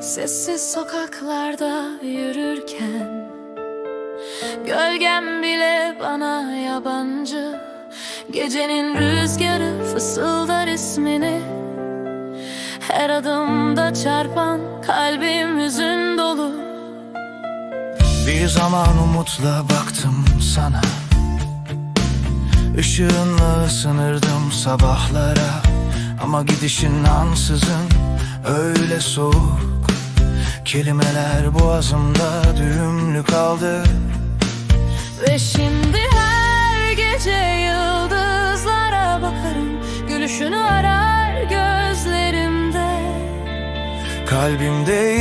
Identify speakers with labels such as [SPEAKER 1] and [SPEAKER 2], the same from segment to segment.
[SPEAKER 1] Sessiz sokaklarda yürürken Gölgem bile bana yabancı. Gecenin rüzgarı Her adımda çarpan kalbim hüzün dolu.
[SPEAKER 2] Bir zaman umutla baktım sana. Işığınla ısınırdım sabahlara. Ama gidişin ansızın öyle soğuk. Kelimeler boğazımda düğümlü kaldı.
[SPEAKER 1] Ve şimdi her gece yıldızlara bakarım. Gülüşünü arar
[SPEAKER 2] Kalbimde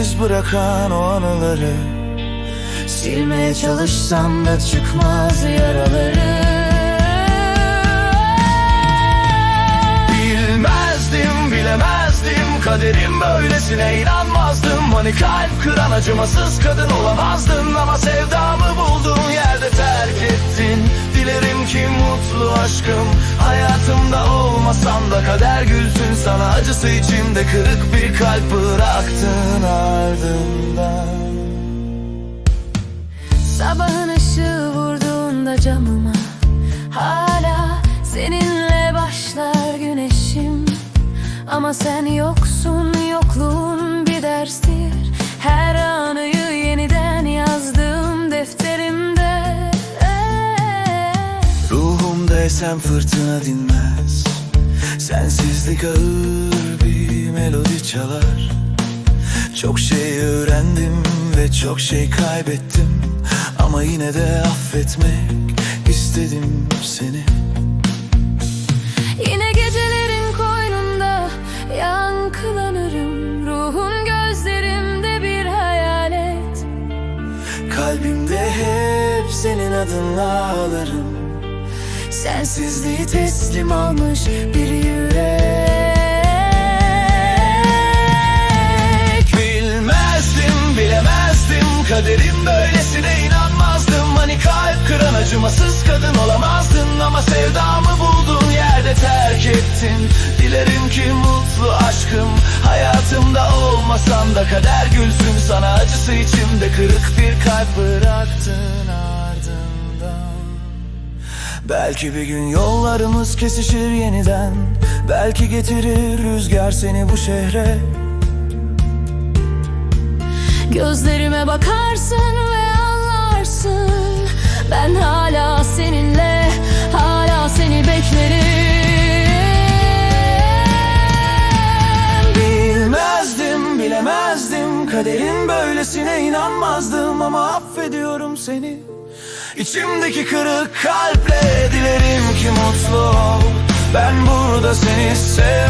[SPEAKER 2] iz bırakan o anıları. Silmeye çalışsam da çıkmaz yaraları. Bilmezdim bilemezdim. Kaderim böylesine inanmazdım. Hani kalp kıran acımasız kadın olamazdın. Ama sevdamı bulduğun yerde terk ettin. Dilerim ki mutlu aşkım hayatımda olmasan da Kader gülsün sana. Acısı içimde kırık bir kalp bıraktın ardından.
[SPEAKER 1] Sabahın ışığı vurduğunda camıma Hala seninle başlar güneşim. Ama sen yoksun yokluğun bir derstir. Her anıyı yeniden yazdım defterimde.
[SPEAKER 2] Ruhumda esen fırtına dinmez Sensizlik ağır bir melodi çalar. Çok şey öğrendim ve çok şey kaybettim. Ama yine de affetmek istedim seni.
[SPEAKER 1] Yine gecelerin koynunda yankılanırım. Ruhun gözlerimde bir hayalet
[SPEAKER 2] Kalbimde hep senin adınla ağlarım Sensizliği teslim almış bir yürek. Bilmezdim bilemezdim. Kaderim böylesine inanmazdım. Hani kalp kıran acımasız kadın olamazdın. Ama sevdamı bulduğun yerde terk ettin. Dilerim ki mutlu aşkım hayatımda olmasan da Kader gülsün. Sana acısı içimde Belki bir gün yollarımız kesişir yeniden. Belki getirir rüzgar seni bu şehre.
[SPEAKER 1] Gözlerime bakarsın ve anlarsın. Ben hala seninle, hala seni beklerim
[SPEAKER 2] inanmazdım Ama affediyorum seni. İçimdeki kırık kalple dilerim ki mutlu ol. Ben burada seni sevmeye